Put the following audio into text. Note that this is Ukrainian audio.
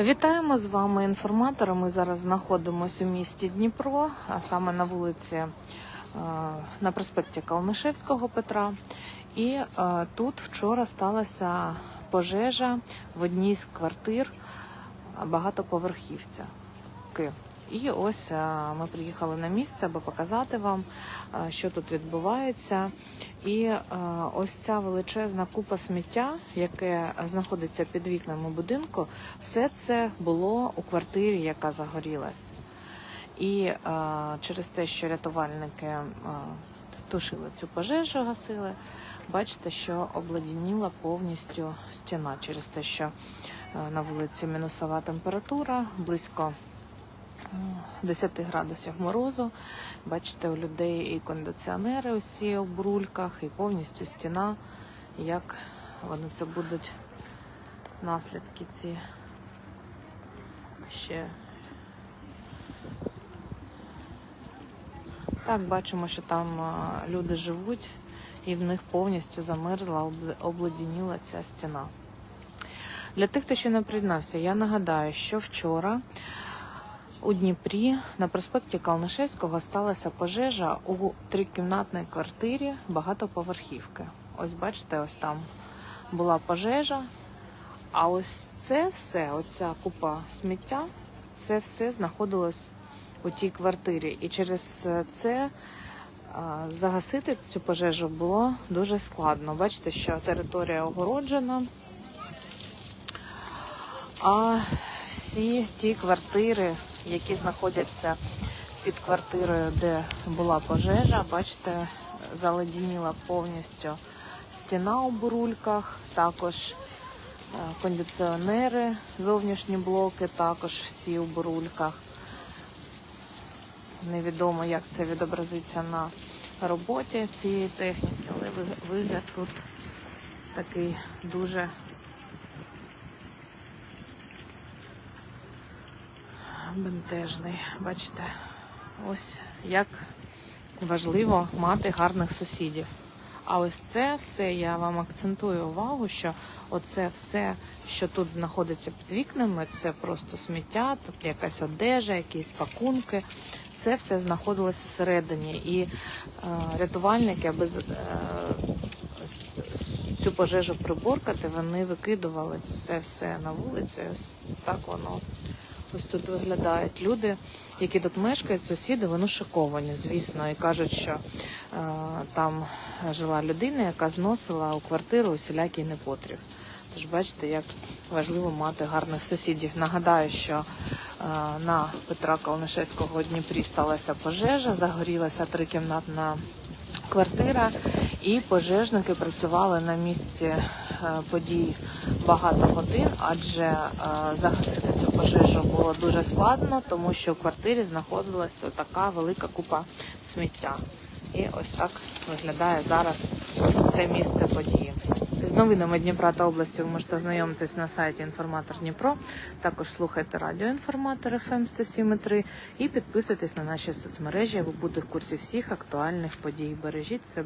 Вітаємо з вами інформатора. Ми зараз знаходимося у місті Дніпро, а саме на вулиці е, на проспекті Калнишевського Петра. І е, тут вчора сталася пожежа в одній з квартир багатоповерхівця. І ось е, ми приїхали на місце, аби показати вам, е, що тут відбувається. І е, ось ця величезна купа сміття, яке знаходиться під вікнами будинку, все це було у квартирі, яка загорілась. І через те, що рятувальники тушили цю пожежу, гасили, бачите, що обледеніла повністю стіна через те, що на вулиці мінусова температура, близько 10 градусів морозу. Бачите, у людей і кондиціонери усі в брульках, і повністю стіна. Як вони це будуть наслідки ці ще. Так, бачимо, що там люди живуть, і в них повністю замерзла, обледеніла ця стіна. Для тих, хто ще не приєднався, я нагадаю, що вчора у Дніпрі на проспекті Калнишевського сталася пожежа у трикімнатній квартирі багатоповерхівки. Ось бачите, ось там була пожежа. А ось це все, оця купа сміття, це все знаходилось у тій квартирі. І через це загасити цю пожежу було дуже складно. Бачите, що територія огороджена. А всі ті квартири, які знаходяться під квартирою, де була пожежа, бачите, заледеніла повністю стіна у бурульках, також е, кондиціонери, зовнішні блоки, також всі у бурульках. Невідомо, як це відобразиться на роботі цієї техніки, але вигляд тут такий дуже бентежний. Бачите, ось як важливо мати гарних сусідів. А ось це все я вам акцентую увагу, що оце все, що тут знаходиться під вікнами, це просто сміття, тут якась одежа, якісь пакунки. Це все знаходилося всередині. І е, рятувальники, аби е, цю пожежу приборкати, вони викидували це все на вулицю. Ось так воно ось тут виглядають. Люди, які тут мешкають, сусіди, вони шоковані, звісно, і кажуть, що е, там жила людина, яка зносила у квартиру усілякий непотріб. Тож бачите, як важливо мати гарних сусідів. Нагадаю, що е, на Петра Калнишевського у Дніпрі сталася пожежа, загорілася трикімнатна квартира, і пожежники працювали на місці е, подій багато годин, адже захистити загасити цю пожежу було дуже складно, тому що в квартирі знаходилася така велика купа сміття. І ось так виглядає зараз це місце події. З новинами Дніпра та області ви можете ознайомитись на сайті Інформатор Дніпро. Також слухайте радіо Інформатор ФМ 107.3 і підписуйтесь на наші соцмережі. Ви будете в курсі всіх актуальних подій. Бережіть себе.